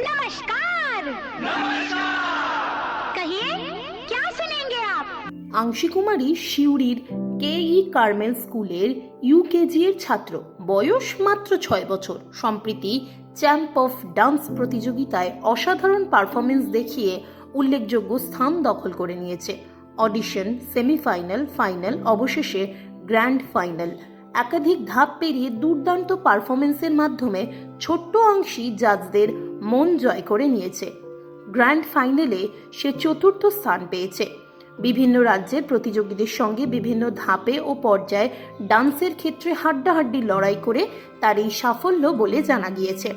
नमस्कार कहिए क्या सुनेंगे आप আংশী কুমারী সিউড়ির কে ই কার্মেল স্কুলের ইউকেজি এর ছাত্র বয়স মাত্র ছয় বছর সম্প্রতি চ্যাম্প অফ ডান্স প্রতিযোগিতায় অসাধারণ পারফরমেন্স দেখিয়ে উল্লেখযোগ্য স্থান দখল করে নিয়েছে অডিশন সেমিফাইনাল ফাইনাল অবশেষে গ্র্যান্ড ফাইনাল একাধিক ধাপ পেরিয়ে দুর্দান্ত পারফরমেন্সের মাধ্যমে ছোট্ট অংশী জাজদের মন জয় করে নিয়েছে। গ্র্যান্ড ফাইনালে সে চতুর্থ স্থান পেয়েছে। বিভিন্ন রাজ্যের প্রতিযোগীদের সঙ্গে বিভিন্ন ধাপে ও পর্যায়ে ডান্সের ক্ষেত্রে হাড্ডাহাড্ডি লড়াই করে তার এই সাফল্য বলে জানা গিয়েছে।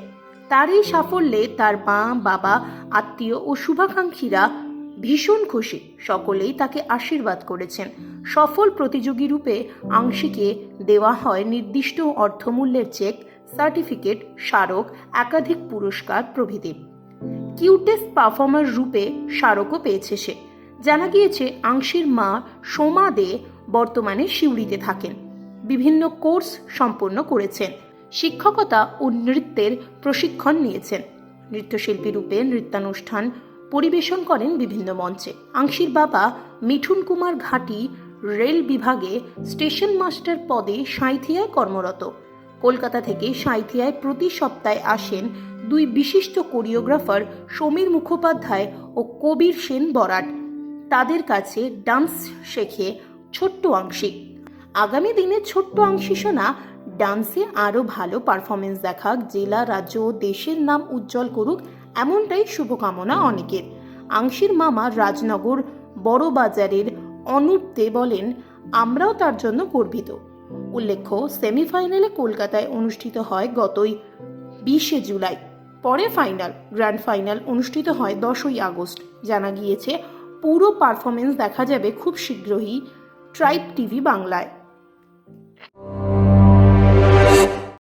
তার এই সাফল্যে তার মা, বাবা, আত্মীয় ও শুভাকাঙ্ক্ষীরা ভীষণ খুশি। সকলেই তাকে আশীর্বাদ করেছেন। সফল প্রতিযোগী রূপে আংশিকে দেওয়া হয় নির্দিষ্ট অর্থমূল্যের চেক, সার্টিফিকেট, স্মারক, একাধিক পুরস্কার প্রভৃতি। কিউটেস্ট পারফর্মার রূপে স্মারকও পেয়েছে সে। জানা গিয়েছে, আংশির মা সোমা দে বর্তমানে সিউড়িতে থাকেন। বিভিন্ন কোর্স সম্পন্ন করেছেন। শিক্ষকতা ও নৃত্যের প্রশিক্ষণ নিয়েছেন। নৃত্যশিল্পী রূপে নৃত্যানুষ্ঠান পরিবেশন করেন বিভিন্ন মঞ্চে। আংশির বাবা মিঠুন কুমার ঘাটি রেল বিভাগে স্টেশন মাস্টার পদে সাঁইথিয়ায় কর্মরত। কলকাতা থেকে সাঁইথিয়ায় প্রতি সপ্তাহে আসেন দুই বিশিষ্ট কোরিওগ্রাফার সমীর মুখোপাধ্যায় ও কবির সেন বরাট। তাদের কাছে ডান্স শেখে ছোট্ট আংশিক। আগামী দিনে ছোট্ট আংশী সোনা ডান্সে আরও ভালো পারফরমেন্স দেখাক, জেলা, রাজ্য ও দেশের নাম উজ্জ্বল করুক, এমনটাই শুভকামনা অনেকের। আংশির মামা রাজনগর বড় বাজারের অনুপ দে বলেন, আমরাও তার জন্য গর্বিত। উল্লেখ্য, সেমিফাইনালে কলকাতায় অনুষ্ঠিত হয় গতই বিশে জুলাই। পরে ফাইনাল, গ্র্যান্ড ফাইনাল অনুষ্ঠিত হয় দশই আগস্ট। জানা গিয়েছে, পুরো পারফরমেন্স দেখা যাবে খুব শীঘ্রই ট্রাইব টিভি বাংলায়।